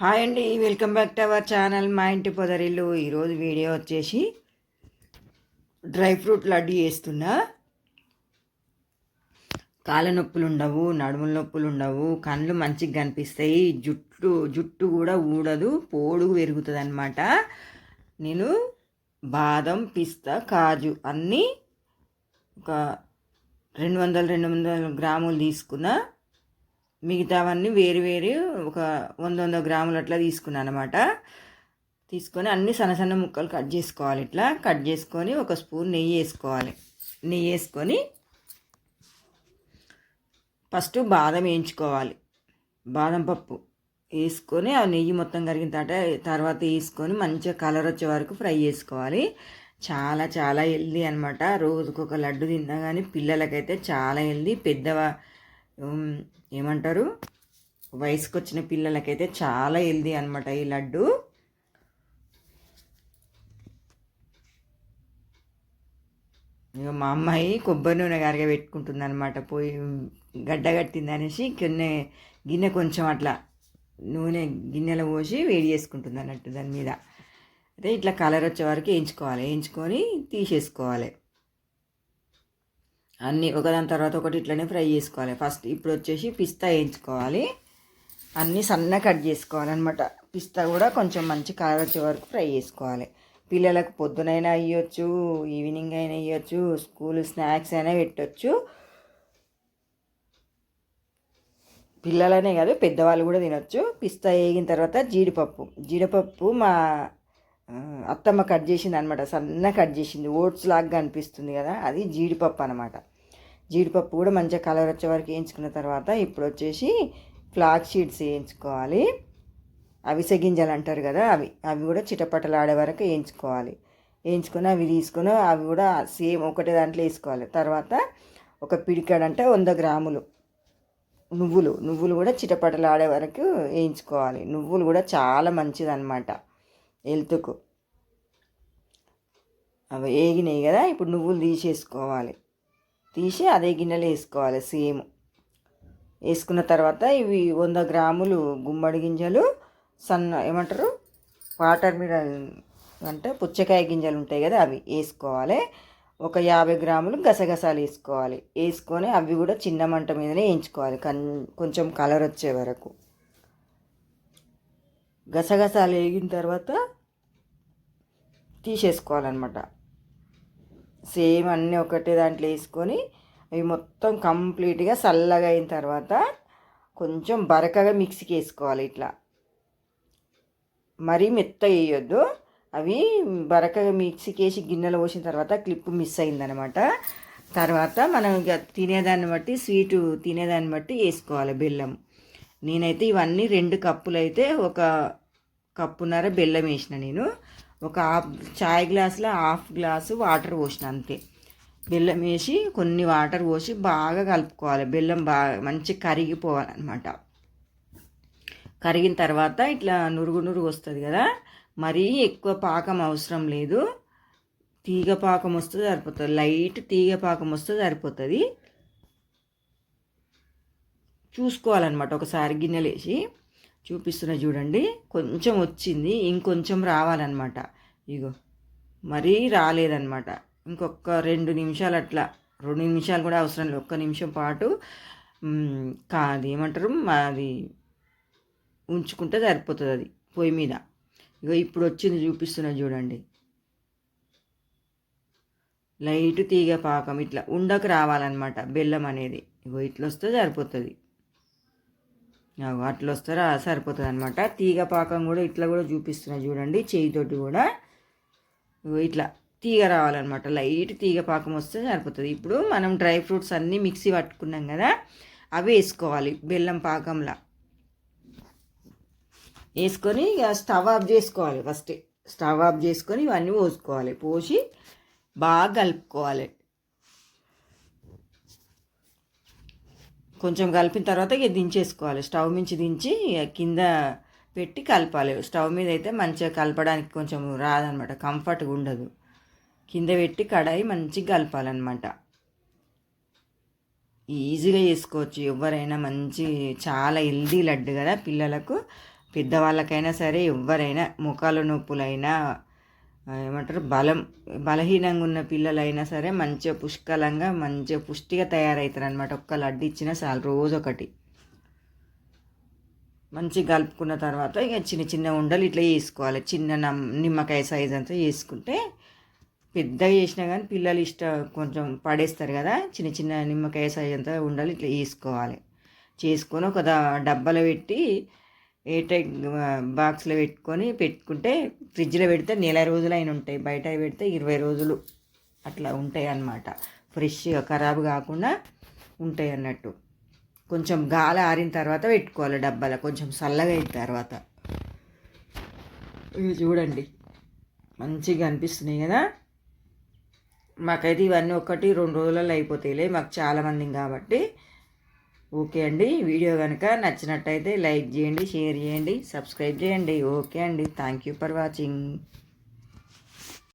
Hi అండి welcome back to our channel మా ఇంటి పొదరిల్లు. ఈరోజు వీడియో వచ్చేసి డ్రై ఫ్రూట్ లడ్డు చేస్తున్నా. కాళ్ళ నొప్పులు ఉండవు నడుముల నొప్పులు ఉండవు కళ్ళు మంచిగా కనిపిస్తాయి జుట్టు జుట్టు కూడా ఊడదు పోడుగు పెరుగుతుంది అనమాట నేను బాదం పిస్తా కాజు అన్నీ ఒక రెండు వందల రెండు వందల గ్రాములు తీసుకున్నా. మిగతావన్నీ వేరు వేరు ఒక వంద వంద గ్రాములు అట్లా తీసుకున్నాను అనమాట తీసుకొని అన్ని సన్న సన్న ముక్కలు కట్ చేసుకోవాలి ఇట్లా. కట్ చేసుకొని ఒక స్పూన్ నెయ్యి వేసుకోవాలి. నెయ్యి వేసుకొని ఫస్ట్ బాదం వేయించుకోవాలి. బాదం పప్పు వేసుకొని ఆ నెయ్యి మొత్తం కరిగిన తర్వాత తర్వాత వేసుకొని మంచిగా కలర్ వచ్చే వరకు ఫ్రై చేసుకోవాలి. చాలా చాలా హెల్దీ అనమాట రోజుకొక లడ్డు తిన్నా కానీ పిల్లలకైతే చాలా హెల్దీ. పెద్దవా ఏమంటారు? వయసుకు వచ్చిన పిల్లలకైతే చాలా హెల్దీ అనమాట ఈ లడ్డు. ఇక మా అమ్మాయి కొబ్బరి నూనె గారిగా పెట్టుకుంటుంది అనమాట పోయి గడ్డ కట్టింది అనేసి కొన్ని గిన్నె కొంచెం అట్లా నూనె గిన్నెలో పోసి వేడి చేసుకుంటుంది అన్నట్టు దాని మీద. అయితే ఇట్లా కలర్ వచ్చే వరకు వేయించుకోవాలి. వేయించుకొని తీసేసుకోవాలి. అన్నీ ఒకదాని తర్వాత ఒకటి ఇట్లనే ఫ్రై చేసుకోవాలి. ఫస్ట్ ఇప్పుడు వచ్చేసి పిస్తా వేయించుకోవాలి. అన్నీ సన్న కట్ చేసుకోవాలన్నమాట. పిస్తా కూడా కొంచెం మంచి కలర్ వచ్చే వరకు ఫ్రై చేసుకోవాలి. పిల్లలకు పొద్దునైనా ఇవ్వచ్చు ఈవినింగ్ అయినా ఇవ్వచ్చు స్కూల్ స్నాక్స్ అయినా పెట్టచ్చు. పిల్లలనే కాదు పెద్దవాళ్ళు కూడా తినొచ్చు. పిస్తా వేగిన తర్వాత జీడిపప్పు. జీడిపప్పు మా అత్తమ్మ కట్ చేసింది అనమాట సన్న కట్ చేసింది. ఓట్స్ లాగా అనిపిస్తుంది కదా అది జీడిపప్పు అనమాట జీడిపప్పు కూడా మంచిగా కలర్ వచ్చే వరకు వేయించుకున్న తర్వాత ఇప్పుడు వచ్చేసి ఫ్లాక్ షీడ్స్ వేయించుకోవాలి. అవిసె గింజలు అంటారు కదా అవి అవి కూడా చిటపటలాడే వరకు వేయించుకోవాలి. వేయించుకొని అవి తీసుకొని అవి కూడా సేమ్ ఒకటే దాంట్లో వేసుకోవాలి. తర్వాత ఒక పిడికాడు అంటే వంద గ్రాములు నువ్వులు నువ్వులు కూడా చిటపటలాడే వరకు వేయించుకోవాలి. నువ్వులు కూడా చాలా మంచిదన్నమాట. హెల్త్కు అవి వేగినాయి కదా ఇప్పుడు నువ్వులు తీసేసుకోవాలి. తీసి అదే గిన్నెలో వేసుకోవాలి సేమ్. వేసుకున్న తర్వాత ఇవి వంద గ్రాములు గుమ్మడి గింజలు సన్న ఏమంటారు? వాటర్ మీద అంటే పుచ్చకాయ గింజలు ఉంటాయి కదా అవి వేసుకోవాలి. ఒక యాభై గ్రాములు గసగసాలు వేసుకోవాలి. వేసుకొని అవి కూడా చిన్న మంట మీదనే వేయించుకోవాలి కన్ కొంచెం కలర్ వచ్చే వరకు. గసగసాలు వేగిన తర్వాత తీసేసుకోవాలన్నమాట. సేమ్ అన్నీ ఒకటే దాంట్లో వేసుకొని అవి మొత్తం కంప్లీట్గా చల్లగా అయిన తర్వాత కొంచెం బరకగా మిక్సీకి వేసుకోవాలి ఇట్లా. మరీ మెత్త వేయొద్దు. అవి బరకగా మిక్సీకి వేసి గిన్నెలో పోసిన తర్వాత క్లిప్ మిస్ అయిందనమాట తర్వాత మనం తినేదాన్ని బట్టి స్వీటు తినేదాన్ని బట్టి వేసుకోవాలి బెల్లం. నేనైతే ఇవన్నీ రెండు కప్పులు అయితే ఒక కప్పున్నర బెల్లం వేసిన నేను. ఒక హాఫ్ చాయ్ గ్లాసులో హాఫ్ గ్లాసు వాటర్ పోసిన అంతే. బెల్లం వేసి కొన్ని వాటర్ పోసి బాగా కలుపుకోవాలి. బెల్లం బాగా మంచి కరిగిపోవాలన్నమాట. కరిగిన తర్వాత ఇట్లా నురుగు నురుగు వస్తుంది కదా మరీ ఎక్కువ పాకం అవసరం లేదు. తీగ పాకం వస్తే సరిపోతుంది. లైట్ తీగ పాకం వస్తే సరిపోతుంది. చూసుకోవాలన్నమాట. ఒకసారి గిన్నెలు వేసి చూపిస్తున్నా చూడండి. కొంచెం వచ్చింది. ఇంకొంచెం రావాలన్నమాట. ఇగో మరీ రాలేదన్నమాట. ఇంకొక రెండు నిమిషాలు అట్లా. రెండు నిమిషాలు కూడా అవసరం లేదు. ఒక్క నిమిషం పాటు మ్, కాదు ఏమంటారు? అది ఉంచుకుంటే సరిపోతుంది అది పొయ్యి మీద. ఇగో ఇప్పుడు వచ్చింది చూపిస్తున్నా చూడండి. లైట్ తీగ పాకం ఇట్లా. ఉండకు రావాలన్నమాట. బెల్లం అనేది. ఇగో ఇట్లా వస్తే సరిపోతుంది. అట్లా వస్తారా? సరిపోతుంది అనమాట తీగ పాకం కూడా ఇట్లా కూడా చూపిస్తున్నా చూడండి. చేయితోటి కూడా. ఇట్లా తీగ రావాలన్నమాట. లైట్ తీగ పాకం వస్తే సరిపోతుంది. ఇప్పుడు మనం డ్రై ఫ్రూట్స్ అన్నీ మిక్సీ పట్టుకున్నాం కదా అవి వేసుకోవాలి బెల్లం పాకంలా. వేసుకొని ఇక స్టవ్ ఆఫ్ చేసుకోవాలి ఫస్ట్. స్టవ్ ఆఫ్ చేసుకొని ఇవన్నీ పోసుకోవాలి. పోసి బాగా కలుపుకోవాలి. కొంచెం కలిపిన తర్వాత ఇక దించేసుకోవాలి. స్టవ్ మించి దించి కింద పెట్టి కలపాలి. స్టవ్ మీద అయితే మంచిగా కలపడానికి కొంచెం రాదనమాట. కంఫర్ట్గా ఉండదు. కింద పెట్టి కడాయి మంచిగా కలపాలన్నమాట. ఈజీగా చేసుకోవచ్చు. ఎవరైనా మంచి చాలా హెల్దీ లడ్డు కదా పిల్లలకు. పెద్దవాళ్ళకైనా సరే ఎవరైనా ముఖాల నొప్పులైనా ఏమంటారు? బలం బలహీనంగా ఉన్న పిల్లలైనా సరే మంచిగా పుష్కలంగా మంచిగా పుష్టిగా తయారవుతారు అనమాట ఒక్క లడ్డు ఇచ్చినా చాలు రోజు ఒకటి మంచిగా కలుపుకున్న తర్వాత ఇక చిన్న చిన్న ఉండలు ఇట్లా వేసుకోవాలి చిన్న నమ్ నిమ్మకాయ సైజ్ అంతా వేసుకుంటే పెద్దగా చేసినా కానీ పిల్లలు ఇష్ట కొంచెం పడేస్తారు కదా. చిన్న చిన్న నిమ్మకాయ సైజ్ అంతా ఉండలు ఇట్లా వేసుకోవాలి చేసుకొని ఒక డబ్బాలో పెట్టి ఏ టైప్ బాక్స్లో పెట్టుకొని పెట్టుకుంటే ఫ్రిడ్జ్లో పెడితే నెల రోజులు అయిన ఉంటాయి. బయట పెడితే ఇరవై రోజులు అట్లా ఉంటాయి అన్నమాట ఫ్రెష్గా ఖరాబ్ కాకుండా ఉంటాయి అన్నట్టు కొంచెం గాలి ఆరిన తర్వాత పెట్టుకోవాలి డబ్బాలో. కొంచెం చల్లగా అయిన తర్వాత. ఇవి చూడండి. మంచిగా అనిపిస్తున్నాయి కదా? మాకైతే ఇవన్నీ ఒకటి రెండు రోజులలో అయిపోతాయిలే. మాకు చాలామంది కాబట్టి ఓకే అండి. వీడియో కనుక నచ్చినట్టయితే లైక్ చేయండి షేర్ చేయండి సబ్స్క్రైబ్ చేయండి. ఓకే అండి. Thank you for watching.